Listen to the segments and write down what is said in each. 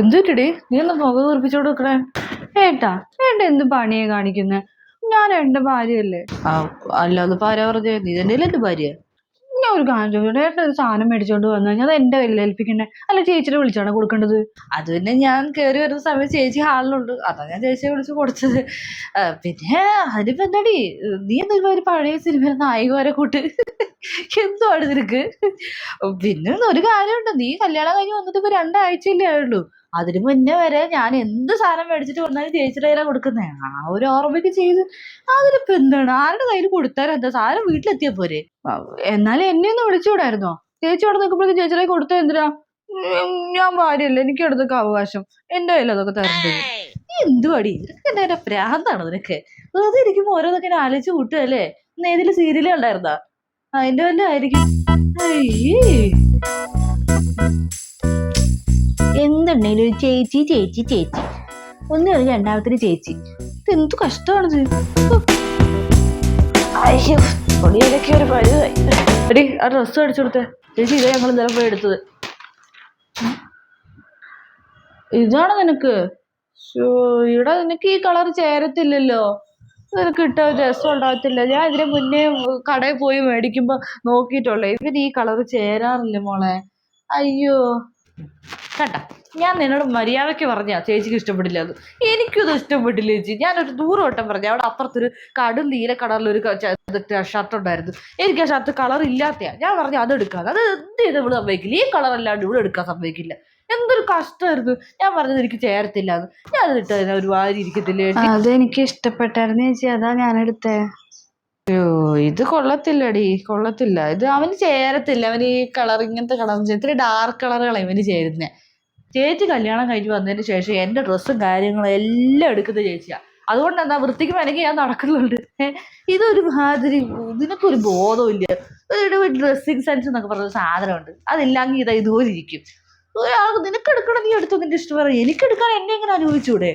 എന്തുറ്റടി നീ ഒന്ന് മുഖം കുറിപ്പിച്ചോട് വെക്കണേ ഏട്ടാ ഏട്ട എന്ത് പണിയെ കാണിക്കുന്നേ? ഞാൻ എന്റെ ഭാര്യയല്ലേ? അല്ലാതെ ഭാര്യ പറഞ്ഞേ നീ തന്നെയല്ലേ എന്റെ ഭാര്യ? ഞാൻ ഒരു കാര്യം ചോദിച്ചോട്ടെ. ഏട്ടൻ ഒരു സാധനം മേടിച്ചോണ്ട് വന്നു കഴിഞ്ഞാൽ അത് എന്റെ കയ്യിൽ ഏൽപ്പിക്കണ്ടേ അല്ല ചേച്ചിയുടെ വിളിച്ചാണ് കൊടുക്കേണ്ടത്? അത് പിന്നെ ഞാൻ കയറി വരുന്ന സമയം ചേച്ചി ഹാളിലുണ്ട്. അതാ ഞാൻ ചേച്ചിയെ വിളിച്ച് കൊടുത്തത്. പിന്നെ അതിനിപ്പോ എന്താടി? നീ എന്താ ഒരു പഴയ സിനിമയിൽ നായിക വരെ കൂട്ട്? എന്തോ നിനക്ക്? പിന്നെ ഒരു കാര്യമുണ്ട്. നീ കല്യാണം കഴിഞ്ഞ് വന്നിട്ട് ഇപ്പൊ രണ്ടാഴ്ചയല്ലേ ആയുള്ളൂ. അതിന് മുന്നേ വരെ ഞാൻ എന്ത് സാധനം മേടിച്ചിട്ട് വന്നാലും ചേച്ചിയുടെ കയ്യിലാണ് കൊടുക്കുന്നേ. ആ ഒരു ഓർമ്മയ്ക്ക് ചെയ്ത് അതിനിപ്പോ എന്താണ്? ആരുടെ കയ്യിൽ കൊടുത്താലും എന്താ? സാധനം വീട്ടിലെത്തിയാ പോരെ. എന്നാലും എന്നെ ഒന്ന് വിളിച്ചുകൂടായിരുന്നോ? ചേച്ചി അവിടെ നിൽക്കുമ്പോഴേക്കും ചേച്ചിയുടെ കൊടുത്താൽ എന്തിനാ? ഞാൻ ഭാര്യയല്ലേ എനിക്ക് എടുത്തൊക്കെ അവകാശം. എന്റെ കയ്യിൽ അതൊക്കെ തരണ്ടത് നീ എന്തുവാടി നിനക്ക് എന്താ പ്രാന്താണ് നിനക്ക്? വെറുതെ ഇരിക്കുമ്പോ ഓരോന്നൊക്കെ ഇങ്ങനെ ആലോചിച്ച് കൂട്ടുകയല്ലേ ഇന്ന് ഏതിലും സീരിയലേ ഉണ്ടായിരുന്നാ അതിന്റെ വല്ല ആയിരിക്കും. എന്തുണ്ടെങ്കിലും ഒരു ചേച്ചി ചേച്ചി ചേച്ചി? ഒന്ന് കഴിഞ്ഞ് രണ്ടാമത്തെ ചേച്ചി. ഇത് എന്ത് കഷ്ടമാണിത്? അയ്യോ ഒരു അടിച്ചു കൊടുത്തേ. ചേച്ചി ഇതേ ഞങ്ങൾ ഇന്നലെ പോയി എടുത്തത്. ഇതാണ് നിനക്ക്? ഇവിടെ നിനക്ക് ഈ കളർ ചേരത്തില്ലല്ലോ. നിനക്ക് ഇട്ട രസം ഉണ്ടാകത്തില്ല. ഞാൻ ഇതിന് മുന്നേ കടയിൽ പോയി മേടിക്കുമ്പോ നോക്കിയിട്ടുള്ളേ. ഇവന് ഈ കളർ ചേരാറില്ല മോളെ. അയ്യോ. കേട്ടാ ഞാൻ നിന്നോട് മര്യാദയ്ക്ക് പറഞ്ഞാ ചേച്ചിക്ക് ഇഷ്ടപ്പെട്ടില്ല അത് എനിക്കും അത് ഇഷ്ടപ്പെട്ടില്ല ചേച്ചി. ഞാനൊരു ദൂരോട്ടം പറഞ്ഞു അവിടെ അപ്പുറത്തൊരു കടും നീല കളറിലൊരു ഷർട്ട് ഉണ്ടായിരുന്നു. എനിക്ക് ആ ഷർട്ട് കളർ ഇല്ലാത്തയാ. ഞാൻ പറഞ്ഞു അത് എടുക്കാതെ അത് എന്ത് ചെയ്ത് ഇവിടെ സമ്മതിക്കില്ല? ഈ കളർ അല്ലാണ്ട് ഇവിടെ എടുക്കാൻ സമ്മതിക്കില്ല. എന്തൊരു കഷ്ടമായിരുന്നു. ഞാൻ പറഞ്ഞത് എനിക്ക് ചേരത്തില്ല ഞാൻ അത് ഇട്ട് ഒരുപാട് ഒരു വാരി ഇരിക്കത്തില്ല? അതെനിക്ക് ഇഷ്ടപ്പെട്ടായിരുന്നു ചേച്ചി. അതാ ഞാൻ എടുത്തേ അയ്യോ ഇത് കൊള്ളത്തില്ലടി കൊള്ളത്തില്ല. ഇത് അവന് ചേരത്തില്ല. അവന് ഈ കളർ ഇങ്ങനത്തെ കളർ ഇത്തിരി ഡാർക്ക് കളറുകളാണ് ഇവന് ചേരുന്നത് ചേച്ചി കല്യാണം കഴിഞ്ഞ് വന്നതിന് ശേഷം എന്റെ ഡ്രസ്സും കാര്യങ്ങളും എല്ലാം എടുക്കുന്നത് ചേച്ചിയാ. അതുകൊണ്ട് എന്താ വൃത്തിക്ക് മെനക്ക് ഞാൻ നടക്കുന്നുണ്ട്. ഇതൊരു മാതിരി ഇതിനൊക്കെ ഒരു ബോധമില്ല ഒരു ഡ്രസ്സിങ് സെൻസ് എന്നൊക്കെ പറഞ്ഞ സാധനമുണ്ട്. അതില്ലെങ്കിൽ ഇതാ ഇതുപോലെ ഇരിക്കും. ഒരാൾക്ക് നിനക്ക് എടുക്കണം നീ എടുത്തു നിന്റെ ഇഷ്ടം പറയും എനിക്ക് എടുക്കാൻ എന്നെ എങ്ങനെ അനുഭവിച്ചൂടെ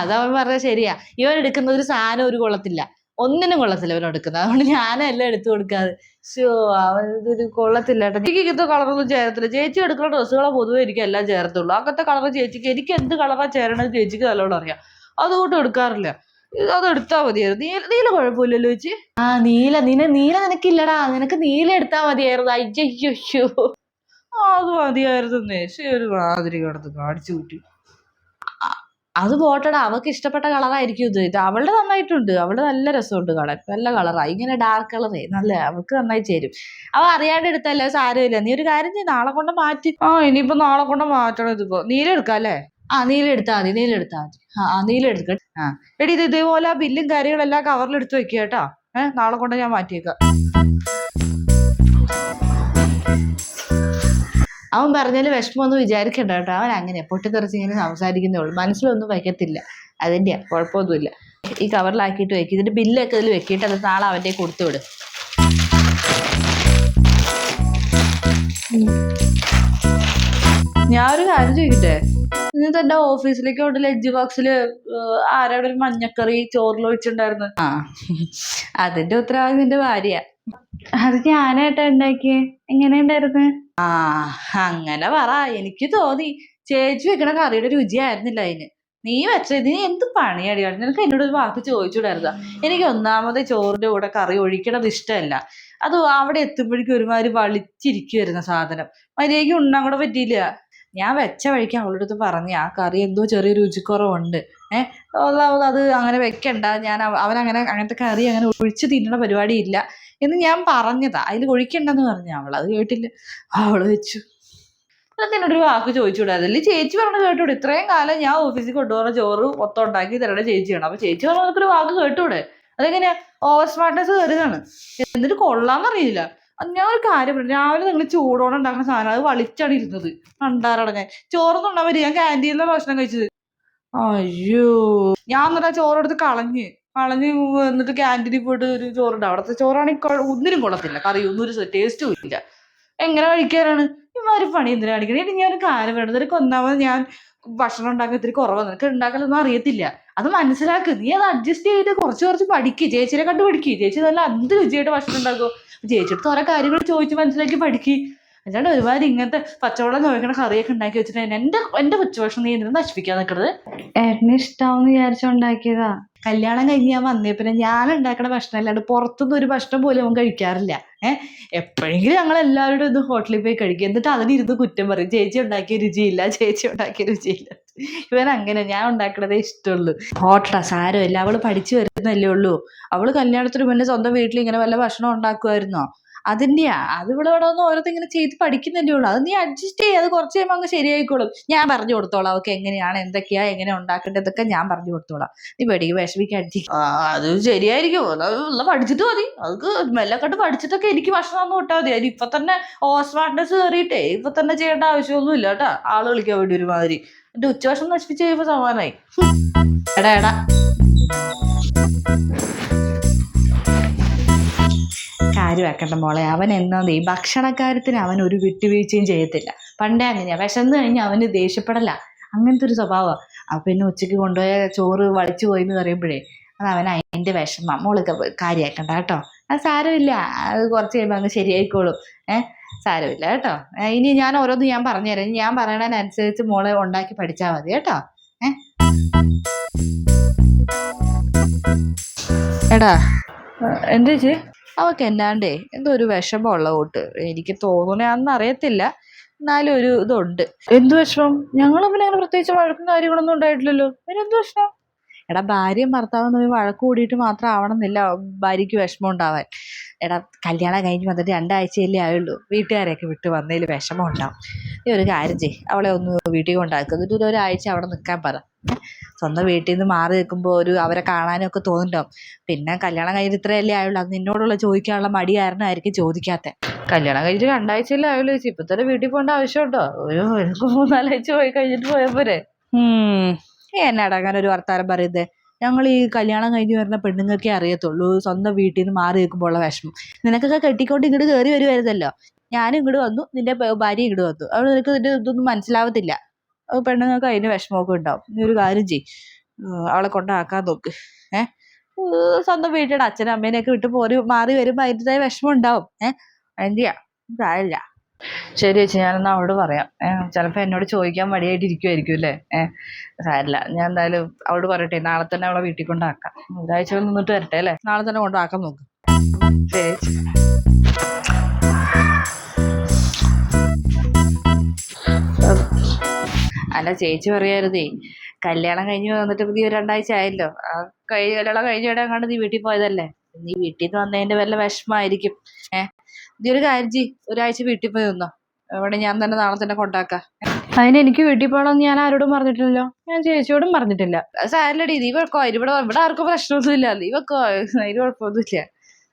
അതവൻ പറഞ്ഞ ശരിയാ. ഇവൻ എടുക്കുന്ന ഒരു സാധനം ഒരു കൊള്ളത്തില്ല. ഒന്നിനും കൊള്ളത്തില്ല അവൻ എടുക്കുന്നത്. അതുകൊണ്ട് ഞാനെല്ലാം എടുത്തു കൊടുക്കാതെ. ഷോ അവൻ ഇതൊരു കൊള്ളത്തില്ല കേട്ടോ. എനിക്ക് ഇങ്ങനത്തെ കളറൊന്നും ചേരത്തില്ല. ചേച്ചി എടുക്കുന്ന ഡ്രസ്സുകളെ പൊതുവെ എനിക്ക് എല്ലാം ചേർത്തുള്ളൂ അങ്ങനത്തെ കളർ ചേച്ചിക്ക് എനിക്ക് എന്ത് കളറാ ചേരണത് ചേച്ചിക്ക് നല്ലോണം അറിയാം. അതുകൊണ്ട് എടുക്കാറില്ല. അത് എടുത്താൽ മതിയായിരുന്നു. നീല നീല കുഴപ്പമില്ലല്ലോ ചേച്ചി? ആ നീല. നിന നീല നിനക്കില്ലടാ. നിനക്ക് നീല എടുത്താ മതിയായിരുന്നു. അയ്യോ അത് മതിയായിരുന്നു ശരി ഒരു മാതിരി കിടന്ന് കാണിച്ചു കൂട്ടി. അത് പോട്ടടാ അവൾക്ക് ഇഷ്ടപ്പെട്ട കളറായിരിക്കും ഇത്. ഇത് അവളുടെ നന്നായിട്ടുണ്ട്. അവളുടെ നല്ല രസമുണ്ട് കളർ നല്ല കളറാ. ഇങ്ങനെ ഡാർക്ക് കളറേ നല്ല അവൾക്ക് നന്നായി ചേരും. അവ അറിയാണ്ട് എടുത്തല്ലേ? സാരമില്ല. നീ ഒരു കാര്യം നീ നാളെ കൊണ്ട് മാറ്റി. ആ ഇനിയിപ്പോ നാളെ കൊണ്ട് മാറ്റണം ഇതിപ്പോ. നീലെടുക്കാം അല്ലേ? ആ നീലെടുത്താ മതി. നീലെടുത്താ മതി. ആ ആ നീല എടുക്ക. ആ. എടി ഇത് ഇതേപോലെ ആ ബില്ലും കാര്യങ്ങളെല്ലാം കവറിലെടുത്ത് വെക്കുക കേട്ടോ. ഏഹ് നാളെ കൊണ്ട് ഞാൻ മാറ്റിയേക്കാം. അവൻ പറഞ്ഞാൽ വിഷമമൊന്നും വിചാരിക്കണ്ട കേട്ടോ. അവൻ അങ്ങനെ പൊട്ടിത്തെറിച്ച് ഇങ്ങനെ സംസാരിക്കുന്നേ ഉള്ളൂ. മനസ്സിലൊന്നും വയ്ക്കത്തില്ല. അതിന്റെയാ കുഴപ്പമൊന്നുമില്ല. ഈ കവറിലാക്കിയിട്ട് വെക്കും. ഇതിന്റെ ബില്ലൊക്കെ ഇതിൽ വെക്കിയിട്ട് അത് നാളെ അവന്റെ കൊടുത്തു വിടും. ഞാനൊരു കാര്യം ചോദിക്കട്ടെ? ഇന്നത്തെ എന്റെ ഓഫീസിലേക്ക് കൊണ്ട് ലഞ്ച് ബോക്സിൽ ആരോടൊരു മഞ്ഞക്കറി ചോറിൽ ഒഴിച്ചിട്ടുണ്ടായിരുന്നു ആ അതിന്റെ ഉത്തരവാദിത്വം നിന്റെ ഭാര്യ അത് ഞാനേട്ടാ ഉണ്ടാക്കിയേ. എങ്ങനെ ഉണ്ടായിരുന്നു? ആ അങ്ങനെ പറ. എനിക്ക് തോന്നി ചേച്ചി വെക്കണ കറിയുടെ രുചിയായിരുന്നില്ല അതിന്. നീ വെച്ചത് നീ എന്ത് പണിയടിയാണ് നിനക്ക് എന്നോട് ഒരു വാക്ക് ചോദിച്ചുകൂടായിരുന്ന? എനിക്ക് ഒന്നാമത് ചോറിന്റെ കൂടെ കറി ഒഴിക്കണത് ഇഷ്ടമല്ല. അത് അവിടെ എത്തുമ്പോഴേക്കും ഒരുമാതിരി വളിച്ചിരിക്കുവായിരുന്ന സാധനം. മര്യാദയ്ക്ക് ഉണ്ണാൻ കൂടെ പറ്റിയില്ല. ഞാൻ വെച്ച വഴിക്ക് അവളുടെ അടുത്ത് പറഞ്ഞു ആ കറി എന്തോ ചെറിയ രുചിക്കുറവുണ്ട്. ഏഹ് അത് അങ്ങനെ വെക്കണ്ട. ഞാൻ അവ- അവനങ്ങനെ അങ്ങനത്തെ കറി അങ്ങനെ ഒഴിച്ച് തിന്നണ പരിപാടി ഇല്ല എന്ന് ഞാൻ പറഞ്ഞതാ. അതിൽ ഒഴിക്കണ്ടെന്ന് പറഞ്ഞു. അവൾ അത് കേട്ടില്ല. അവൾ വെച്ചു. എന്നോടൊരു എന്നോട് വാക്ക് ചോദിച്ചുകൂടാതില്ല ചേച്ചി പറഞ്ഞു കേട്ടൂടെ? ഇത്രയും കാലം ഞാൻ ഓഫീസിൽ കൊണ്ടുപോകുന്ന ചോറ് മൊത്തം ഉണ്ടാക്കി തരണ ചേച്ചിയാണ്. അപ്പൊ ചേച്ചി പറഞ്ഞൊരു വാക്ക് കേട്ടൂടെ? അതെങ്ങനെയാ? ഓവർ സ്മാർട്ട്നെസ് കരുതാണ് എന്നിട്ട് കൊള്ളാന്നറിയില്ല ഞാൻ ഒരു കാര്യം പറഞ്ഞു രാവിലെ നിങ്ങൾ ചൂടോടെ ഉണ്ടാക്കുന്ന സാധനം അത് വളിച്ചാണ് ഇരുന്നത്. കണ്ടാറടങ്ങാൻ ചോറൊന്നും ഉണ്ടാവില്ല ഞാൻ ക്യാന്റീനിലെ ഭക്ഷണം കഴിച്ചത്. അയ്യോ. ഞാൻ എന്നിട്ട് ആ ചോറെടുത്ത് കളഞ്ഞ് കളഞ്ഞ് എന്നിട്ട് ക്യാന്റീനിൽ പോയിട്ട് ഒരു ചോറുണ്ട്. അവിടുത്തെ ചോറാണെങ്കിൽ ഒന്നിനും കൊള്ളത്തില്ല. കറി ഒന്നും ഒരു ടേസ്റ്റും ഇല്ല. എങ്ങനെ കഴിക്കാനാണ്? ഇമാര് പണി എന്തിനാ കാണിക്കണേ ഞാൻ ഒരു കാര്യം വേണ്ടത് ഒന്നാമത് ഞാൻ ഭക്ഷണം ഉണ്ടാക്കാൻ ഇത്തിരി കുറവാണ് നിനക്ക് ഉണ്ടാക്കലൊന്നും അറിയത്തില്ല. അത് മനസ്സിലാക്ക്. നീ അത് അഡ്ജസ്റ്റ് ചെയ്ത് കുറച്ച് കുറച്ച് പഠിക്ക്. ചേച്ചിനെ കണ്ട് പഠിക്ക്. ചേച്ചി നല്ല അന്ത് രുചിയായിട്ട് ഭക്ഷണം ഉണ്ടാക്കും. ചേച്ചിയുടെ ഓരോ കാര്യങ്ങൾ ചോദിച്ച് മനസ്സിലാക്കി പഠിക്ക്. അല്ലാണ്ട് ഒരുപാട് ഇങ്ങനത്തെ പച്ചവെള്ളം ചോദിക്കണ കറിയൊക്കെ ഉണ്ടാക്കി വെച്ചിട്ട് എന്റെ എന്റെ ഉച്ചഭക്ഷണം നീ എന്തിനാ നശിപ്പിക്കാൻ നിൽക്കുന്നത് ഏട്ടന് ഇഷ്ടാവെന്ന് വിചാരിച്ചുണ്ടാക്കിയതാ കല്യാണം കഴിഞ്ഞ് ഞാൻ വന്നേ. പിന്നെ ഞാൻ ഉണ്ടാക്കണ ഭക്ഷണം അല്ലാണ്ട് പുറത്തുനിന്ന് ഒരു ഭക്ഷണം പോലും അവൻ കഴിക്കാറില്ല. ഏഹ് എപ്പോഴെങ്കിലും ഞങ്ങൾ എല്ലാവരുടെ ഹോട്ടലിൽ പോയി കഴിക്കും. എന്നിട്ട് അതിനിരുന്ന് കുറ്റം പറയും. ചേച്ചി ഉണ്ടാക്കിയ രുചിയില്ല. ചേച്ചി ഉണ്ടാക്കിയ രുചിയില്ല. ഇവൻ അങ്ങനെ ഞാൻ ഉണ്ടാക്കണതേ ഇഷ്ടമുള്ളൂ. ഹോട്ടലാ സാരമില്ല അവൾ പഠിച്ചു വരുന്നല്ലേ ഉള്ളൂ. അവൾ കല്യാണത്തിന് മുന്നേ സ്വന്തം വീട്ടിൽ ഇങ്ങനെ വല്ല ഭക്ഷണം ഉണ്ടാക്കുമായിരുന്നോ? അതിന്റെയാ. അത് ഇവിടെ ഇവിടെ ഒന്ന് ഇങ്ങനെ ചെയ്ത് പഠിക്കുന്നല്ലേ ഉള്ളൂ. അത് നീ അഡ്ജസ്റ്റ് ചെയ്ത് അത് കുറച്ച് കഴിയുമ്പോൾ അങ്ങ് ശരിയായിക്കോളും. ഞാൻ പറഞ്ഞു കൊടുത്തോളാം. അവൾക്ക് എങ്ങനെയാണ് എന്തൊക്കെയാ എങ്ങനെ ഉണ്ടാക്കേണ്ടതൊക്കെ ഞാൻ പറഞ്ഞു കൊടുത്തോളാം. നീ പേടിക്ക് വിഷമിക്കാണ്ടി ആ അത് ശരിയായിരിക്കും. പഠിച്ചിട്ട് മതി. അത് മെല്ലക്കെട്ട് പഠിച്ചിട്ടൊക്കെ എനിക്ക് ഭക്ഷണം ഒന്നും വിട്ടാൽ മതി. അതിന് ഇപ്പൊ തന്നെ ഓസ്മാർട്ട്നെസ് കയറിയിട്ടേ ഇപ്പൊ തന്നെ ചെയ്യേണ്ട ആവശ്യമൊന്നും ഇല്ല കേട്ടാ. ആൾ വിളിക്കാൻ വേണ്ടി ഒരുമാതിരി. എന്റെ ഉച്ചഭക്ഷണം നശിപ്പിച്ച് കഴിയുമ്പോ സമാനായി എടാ എടാ. കാര്യമാക്കണ്ട മോളെ അവൻ എന്നാ ഈ ഭക്ഷണക്കാര്യത്തിന് അവൻ ഒരു വിട്ടുവീഴ്ചയും ചെയ്യത്തില്ല. പണ്ടേ അങ്ങനെയാ. വിശന്ന് കഴിഞ്ഞാൽ അവന് ദേഷ്യപ്പെടല. അങ്ങനത്തെ ഒരു സ്വഭാവമാണ് അപ്പൊ പിന്നെ ഉച്ചയ്ക്ക് കൊണ്ടുപോയ ചോറ് വളിച്ചു പോയി എന്ന് പറയുമ്പോഴേ അത് അവൻ അതിന്റെ വിഷമം. മോളൊക്കെ കാര്യമാക്കണ്ട കേട്ടോ. അത് സാരമില്ല. അത് കുറച്ച് കഴിയുമ്പോൾ അങ്ങ് ശരിയായിക്കോളും. ഏഹ് സാരമില്ല കേട്ടോ. ഇനി ഞാൻ ഓരോന്ന് ഞാൻ പറഞ്ഞുതരാം. ഇനി ഞാൻ പറയണതിനനുസരിച്ച് മോളെ ഉണ്ടാക്കി പഠിച്ചാൽ മതി കേട്ടോ. ഏടാ എടാ എന്താ ചേച്ചി? അവക്ക് എന്നാണ്ടേ എന്തോ ഒരു വിഷമമുള്ള കൂട്ട്. എനിക്ക് തോന്നുന്നതാണെന്ന് അറിയത്തില്ല. എന്നാലും ഒരു ഇതുണ്ട്. എന്ത് വിഷമം? ഞങ്ങളും പിന്നെ അങ്ങനെ പ്രത്യേകിച്ച് വഴക്കും കാര്യങ്ങളൊന്നും ഉണ്ടായിട്ടില്ലല്ലോ. പിന്നെ എന്ത് വിഷമം? എടാ ഭാര്യയും ഭർത്താവും തമ്മിൽ വഴക്ക് കൂടിയിട്ട് മാത്രം ആവണമെന്നില്ല. ഭാര്യയ്ക്ക് വിഷമം ഉണ്ടാവാൻ. എടാ കല്യാണം കഴിഞ്ഞ് വന്നിട്ട് രണ്ടാഴ്ചയല്ലേ ആയുള്ളൂ. വീട്ടുകാരെയൊക്കെ വിട്ട് വന്നതിൽ വിഷമം ഉണ്ടാവും. നീ ഒരു കാര്യം ചെയ്യ്. അവളെ ഒന്ന് വീട്ടിൽ കൊണ്ടാക്കുക എന്നിട്ട് ഒരു ഒരാഴ്ച അവിടെ നിൽക്കാൻ പറ. സ്വന്തം വീട്ടിൽ നിന്ന് മാറി നിൽക്കുമ്പോൾ ഒരു അവരെ കാണാനും ഒക്കെ തോന്നുന്നുണ്ടാവും. പിന്നെ കല്യാണം കഴിഞ്ഞിട്ട് ഇത്രയല്ലേ ആയുള്ളൂ. അത് നിന്നോടുള്ള ചോദിക്കാനുള്ള മടി കാരണമായിരിക്കും ചോദിക്കാത്ത. കല്യാണം കഴിഞ്ഞിട്ട് രണ്ടാഴ്ചയല്ലേ ആയുള്ളൂ ചേച്ചി. ഇപ്പൊ തന്നെ വീട്ടിൽ പോകേണ്ട ആവശ്യമുണ്ടോ? ഒരു മൂന്നാലാഴ്ച പോയി കഴിഞ്ഞിട്ട് പോയാൽ പോരെ. എന്നാടാ അങ്ങനെ ഒരു വർത്താനം പറയുന്നത് ഞങ്ങൾ ഈ കല്യാണം കഴിഞ്ഞ് വരുന്ന പെണ്ണുങ്ങൾക്കേ അറിയത്തുള്ളൂ. സ്വന്തം വീട്ടിൽ നിന്ന് മാറി നിൽക്കുമ്പോൾ ഉള്ള വിഷമം. നിനക്കൊക്കെ കെട്ടിക്കൊണ്ട് ഇങ്ങോട്ട് കയറി വരുമായിരുന്നല്ലോ ഞാനും ഇങ്ങോട്ട് വന്നു. നിന്റെ ഭാര്യ ഇങ്ങോട്ട് വന്നു. അവിടെ നിനക്ക് നിന്റെ ഇതൊന്നും മനസ്സിലാവത്തില്ല. പെണ്ണുങ്ങൾക്ക് അതിന് വിഷമമൊക്കെ ഉണ്ടാവും. നീ ഒരു കാര്യം ചെയ് അവളെ കൊണ്ടാക്കാൻ നോക്ക്. ഏഹ് സ്വന്തം വീട്ടിലെ അച്ഛനും അമ്മേനെയൊക്കെ വിട്ട് പോരി മാറി വരുമ്പോൾ അതിന്റെതായ വിഷമം ഉണ്ടാവും. ഏഹ് എന്തിയാ കാര്യമില്ല ശരി ചേച്ചി ഞാനെന്നാ അവളോട് പറയാം. ഏഹ് ചിലപ്പോൾ എന്നോട് ചോദിക്കാൻ മടിയായിട്ട് ഇരിക്കുമായിരിക്കും അല്ലേ? ഏഹ് സാരില്ല. ഞാൻ എന്തായാലും അവളോട് പറയട്ടെ. നാളെ തന്നെ അവളെ വീട്ടിൽ കൊണ്ടാക്കാം. ഒരാഴ്ച നിന്നിട്ട് വരട്ടെ അല്ലേ? നാളെ തന്നെ കൊണ്ടാക്കാൻ നോക്ക്. ശരി ചേച്ചി. അല്ല ചേച്ചി പറയായിരുന്നേ കല്യാണം കഴിഞ്ഞ് വന്നിട്ട് നീ ഒരു രണ്ടാഴ്ച ആയല്ലോ. ആ കഴിഞ്ഞ കല്യാണം കഴിഞ്ഞ ഇടം കണ്ട് നീ വീട്ടിൽ പോയതല്ലേ? നീ വീട്ടിൽ നിന്ന് വന്നതിന്റെ വല്ല വിഷമായിരിക്കും ഏഹ് നീ ഒരു കാര്യം ചെയ്യ്. ഒരാഴ്ച വീട്ടിൽ പോയി നിന്നോ. അവിടെ ഞാൻ തന്നെ നാളെ തന്നെ കൊണ്ടാക്കാം. അതിന് എനിക്ക് വീട്ടിൽ പോകണമെന്ന് ഞാൻ ആരോടും പറഞ്ഞിട്ടില്ലല്ലോ. ഞാൻ ചേച്ചിയോടും പറഞ്ഞിട്ടില്ല. സാരല്ലടി നീ വെക്കോ. ഇവിടെ ഇവിടെ ആർക്കും പ്രശ്നമൊന്നുമില്ല. നീ വെക്കോ. അതിന് കുഴപ്പമൊന്നുമില്ല.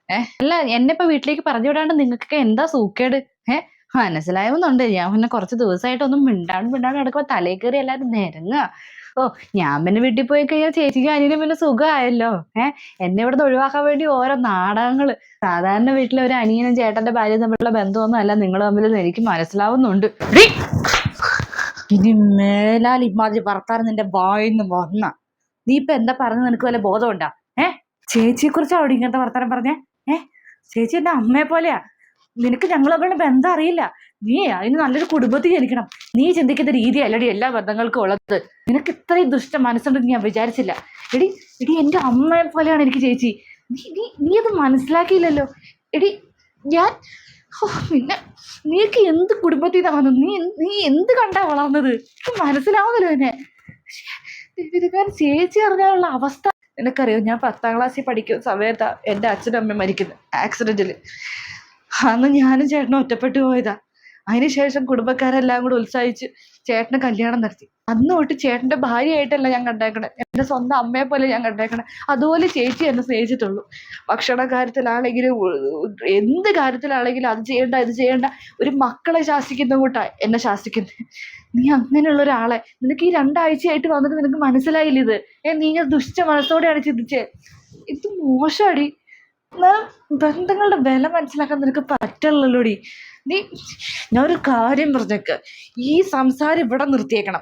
ഏഹ് അല്ല എന്നെ ഇപ്പൊ വീട്ടിലേക്ക് പറഞ്ഞു വിടാണ്ട് നിങ്ങൾക്കൊക്കെ എന്താ സൂക്കേട്? ഏഹ് മനസ്സിലായെന്നുണ്ട്. ഞാൻ പിന്നെ കുറച്ച് ദിവസമായിട്ടൊന്നും മിണ്ടാണ്ട് മിണ്ടാണ്ട് കിടക്കുമ്പോ തലേ കയറി എല്ലാരും നിരങ്ങ ഓ ഞാൻ പിന്നെ വീട്ടിൽ പോയി കഴിഞ്ഞാൽ ചേച്ചിക്ക് അനിയനും പിന്നെ സുഖമായല്ലോ. ഏഹ് എന്നെ ഇവിടുന്ന് ഒഴിവാക്കാൻ വേണ്ടി ഓരോ നാടകങ്ങൾ. സാധാരണ വീട്ടിലെ ഒരു അനിയനും ചേട്ടന്റെ ഭാര്യ തമ്മിലുള്ള ബന്ധമൊന്നും അല്ല നിങ്ങൾ തമ്മിൽ എനിക്ക് മനസ്സിലാവുന്നുണ്ട്. ഇനി മേലാൽ ഇമാതിരി ഭർത്താൻ നിന്റെ വായിന്ന് വന്ന. നീ ഇപ്പൊ എന്താ പറഞ്ഞു നിനക്ക് വല്ല ബോധമുണ്ടാ? ഏ ചേച്ചിയെ കുറിച്ച് അവിടെ ഇങ്ങനത്തെ വർത്താനം പറഞ്ഞേ? ഏ ചേച്ചി എന്റെ അമ്മയെ പോലെയാ നിനക്ക് ഞങ്ങൾ ബന്ധം അറിയില്ല. നീ അതിന് നല്ലൊരു കുടുംബത്തിൽ ജനിക്കണം. നീ ചിന്തിക്കുന്ന രീതി അല്ലടി എല്ലാ ബന്ധങ്ങൾക്കും ഉള്ളത്. നിനക്ക് ഇത്രയും ദുഷ്ട മനസ്സുണ്ടെന്ന് ഞാൻ വിചാരിച്ചില്ല. എടി എടി എന്റെ അമ്മയെ പോലെയാണ് എനിക്ക് ചേച്ചി. നീ നീ നീ അത് മനസ്സിലാക്കിയില്ലല്ലോ. എടി ഞാൻ ഓ പിന്നെ നീക്ക് എന്ത് കുടുംബത്തിൽ തന്നു നീ നീ എന്ത് കണ്ടാ വളർന്നത്? മനസ്സിലാവുന്നല്ലോ എന്നെ ഇതിക്കാൻ ചേച്ചി അറിഞ്ഞാലുള്ള അവസ്ഥ. നിനക്കറിയോ ഞാൻ പത്താം ക്ലാസ്സിൽ പഠിക്കുന്ന സമയത്താ എന്റെ അച്ഛനും അമ്മയും മരിക്കുന്നത്. ആക്സിഡന്റിൽ അന്ന് ഞാനും ചേട്ടനും ഒറ്റപ്പെട്ടു പോയതാ. അതിനുശേഷം കുടുംബക്കാരെല്ലാം കൂടെ ഉത്സാഹിച്ച് ചേട്ടന് കല്യാണം നടത്തി. അന്ന് തൊട്ട് ചേട്ടന്റെ ഭാര്യയായിട്ടല്ല ഞാൻ കണ്ടേക്കണേ. എന്റെ സ്വന്തം അമ്മയെ പോലെ ഞാൻ കണ്ടേക്കണേ. അതുപോലെ ചേച്ചി എന്നെ സ്നേഹിച്ചിട്ടുള്ളൂ. ഭക്ഷണ കാര്യത്തിലാണെങ്കിലും എന്ത് കാര്യത്തിലാണെങ്കിലും അത് ചെയ്യണ്ട ഇത് ചെയ്യണ്ട. ഒരു മക്കളെ ശാസിക്കുന്ന കൂട്ടാ എന്നെ ശാസിക്കുന്നത് നീ അങ്ങനെയുള്ള ഒരാളെ. നിനക്ക് ഈ രണ്ടാഴ്ചയായിട്ട് വന്നിട്ട് നിനക്ക് മനസ്സിലായില്ല ഇത്? ഏ നീ ഇങ്ങനെ ദുഷ്ട മനസ്സോടെയാണ് ചിന്തിച്ചേ. ഇത് മോശമാടി ബന്ധങ്ങളുടെ വില മനസ്സിലാക്കാൻ നിനക്ക് പറ്റുള്ളല്ലോടി നീ ഞാൻ ഒരു കാര്യം പറഞ്ഞേക്ക്. ഈ സംസാരം ഇവിടെ നിർത്തിയേക്കണം.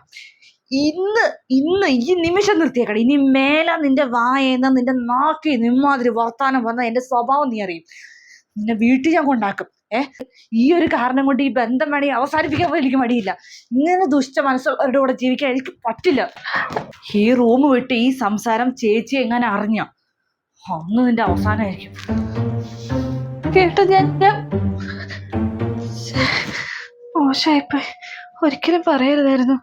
ഇന്ന് ഇന്ന് ഈ നിമിഷം നിർത്തിയേക്കണം. ഇനി മേലെ നിന്റെ വായേന്ന നിന്റെ നാക്കി നിമ്മാതിരി വർത്താനം വന്ന എന്റെ സ്വഭാവം നീ അറിയും. നിന്നെ വീട്ടിൽ ഞാൻ കൊണ്ടാക്കും. ഏ? ഈ ഒരു കാരണം കൊണ്ട് ഈ ബന്ധം വേണി അവസാനിപ്പിക്കാൻ പോലും എനിക്ക് മടിയില്ല. ഇങ്ങനെ ദുഷ്ട മനസ്സുള്ളവരുടെ കൂടെ ജീവിക്കാൻ എനിക്ക് പറ്റില്ല. ഈ റൂം വിട്ട് ഈ സംസാരം ചേച്ചി എങ്ങനെ അറിഞ്ഞ? അന്ന് നിന്റെ അവസാനമായിരിക്കും കേട്ടോ ഞാൻ ഞാൻ മോശമായിപ്പോയി ഒരിക്കലും പറയരുതായിരുന്നു.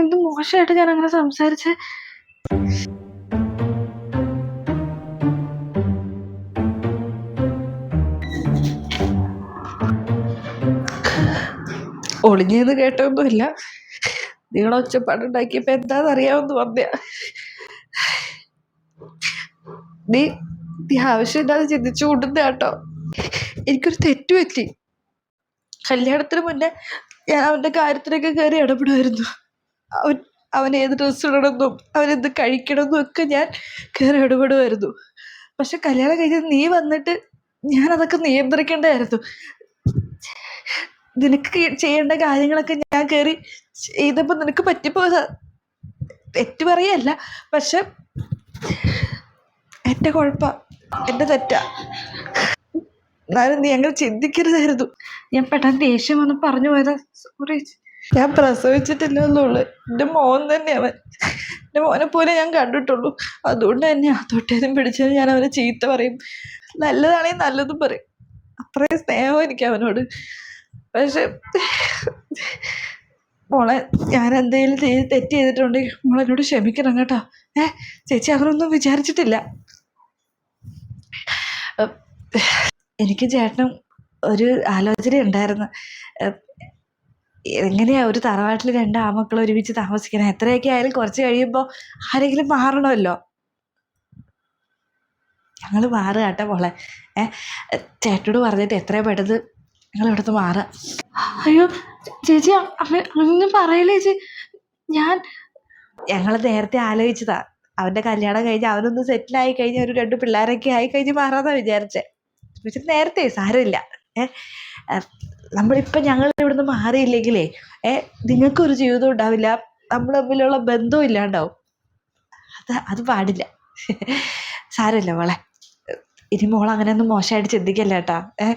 എന്ത് മോശമായിട്ട് ഞാൻ അങ്ങനെ സംസാരിച്ച്? ഒളിഞ്ഞെന്ന് കേട്ടൊന്നുമില്ല. നിങ്ങൾ ഒച്ചപ്പാടുണ്ടാക്കിയപ്പോ എന്താന്ന് അറിയാമെന്ന് വന്ന നീ നീ ആവശ്യമില്ലാതെ ചിന്തിച്ചു കൊണ്ടുന്ന കേട്ടോ എനിക്കൊരു തെറ്റ് പറ്റി. കല്യാണത്തിന് മുന്നേ ഞാൻ അവന്റെ കാര്യത്തിനൊക്കെ കയറി ഇടപെടുമായിരുന്നു. അവൻ അവൻ ഏത് ഡ്രസ്സ് ഇടണമെന്നും അവൻ എന്ത് കഴിക്കണമെന്നും ഒക്കെ ഞാൻ കയറി ഇടപെടുമായിരുന്നു. പക്ഷെ കല്യാണം കഴിഞ്ഞ നീ വന്നിട്ട് ഞാൻ അതൊക്കെ നിയന്ത്രിക്കേണ്ടതായിരുന്നു. നിനക്ക് ചെയ്യേണ്ട കാര്യങ്ങളൊക്കെ ഞാൻ കയറി ചെയ്തപ്പോൾ നിനക്ക് പറ്റിപ്പോ തെറ്റ് പറയല്ല പക്ഷെ എന്റെ കുഴപ്പ എന്റെ തെറ്റാ. എന്നാലും നീ അങ്ങനെ ചിന്തിക്കരുതായിരുന്നു. ഞാൻ പെട്ടെന്ന് ദേഷ്യം വന്ന് പറഞ്ഞു പോയതാ. സോറി ഞാൻ പ്രസവിച്ചിട്ടില്ല എന്നുള്ളു. എന്റെ മോൻ തന്നെ അവൻ എന്റെ മോനെ പോലെ ഞാൻ കണ്ടിട്ടുള്ളൂ. അതുകൊണ്ട് തന്നെ ആ തൊട്ടേനും പിടിച്ചത് ഞാൻ അവനെ ചീത്ത പറയും. നല്ലതാണെങ്കിൽ നല്ലതും പറയും. അത്രയും സ്നേഹം എനിക്ക് അവനോട്. പക്ഷെ മോളെ ഞാൻ എന്തെങ്കിലും ചെയ്ത് തെറ്റ് ചെയ്തിട്ടുണ്ടെങ്കിൽ മോളെന്നോട് ക്ഷമിക്കണം കേട്ടോ. ഏ ചേച്ചി അങ്ങനൊന്നും വിചാരിച്ചിട്ടില്ല. എനിക്ക് ചേട്ടനും ഒരു ആലോചന ഉണ്ടായിരുന്നു. എങ്ങനെയാ ഒരു തറവാട്ടിൽ രണ്ട് ആമക്കൾ ഒരുമിച്ച് താമസിക്കണം? എത്രയൊക്കെ ആയാലും കുറച്ച് കഴിയുമ്പോൾ ആരെങ്കിലും മാറണമല്ലോ. ഞങ്ങൾ മാറുക കേട്ടോ മോളെ. ഏ ചേട്ടനോട് പറഞ്ഞിട്ട് എത്രയും പെട്ടെന്ന് ഞങ്ങൾ ഇവിടുന്ന് മാറുക അയ്യോ ചേച്ചി അങ്ങനെ പറയലേ ചേച്ചി? ഞാൻ ഞങ്ങൾ നേരത്തെ ആലോചിച്ചതാ. അവന്റെ കല്യാണം കഴിഞ്ഞ് അവനൊന്ന് സെറ്റിലായി കഴിഞ്ഞ് ഒരു രണ്ട് പിള്ളേരൊക്കെ ആയി കഴിഞ്ഞ് മാറാന്നാ വിചാരിച്ചേ. പക്ഷെ നേരത്തെ സാരമില്ല. ഏ നമ്മളിപ്പം ഞങ്ങൾ ഇവിടുന്ന് മാറിയില്ലെങ്കിലേ ഏ നിങ്ങൾക്കൊരു ജീവിതം ഉണ്ടാവില്ല. നമ്മൾ തമ്മിലുള്ള ബന്ധവും ഇല്ലാണ്ടാവും. അത് അത് പാടില്ല. സാരമില്ല മോളെ. ഇനി മോൾ അങ്ങനെയൊന്നും മോശമായിട്ട് ചിന്തിക്കല്ല കേട്ടാ. ഏഹ്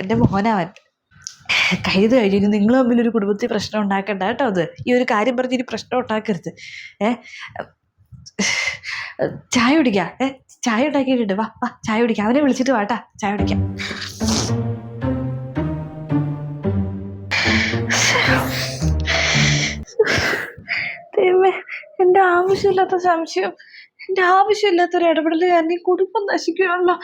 എന്റെ മോനവൻ. കഴിഞ്ഞത് കഴിഞ്ഞു നിങ്ങൾ തമ്മിൽ ഒരു കുടുംബത്തിൽ പ്രശ്നം ഉണ്ടാക്കണ്ട കേട്ടോ അത്. ഈ ഒരു കാര്യം പറഞ്ഞ് ഇനി പ്രശ്നം ഉണ്ടാക്കരുത്. ഏ ചായ കുടിക്കാം. ഏ ചായ ഉണ്ടാക്കിയിട്ടുണ്ട്. വാ വാ ചായ കുടിക്കാം. അവനെ വിളിച്ചിട്ട് വാട്ടാ ചായ കുടിക്കാം. എന്റെ ആവശ്യമില്ലാത്ത സംശയം എന്റെ ആവശ്യമില്ലാത്തൊരു ഇടപെടൽ കാരണം ഈ കുടുംബം നശിക്കുമല്ലോ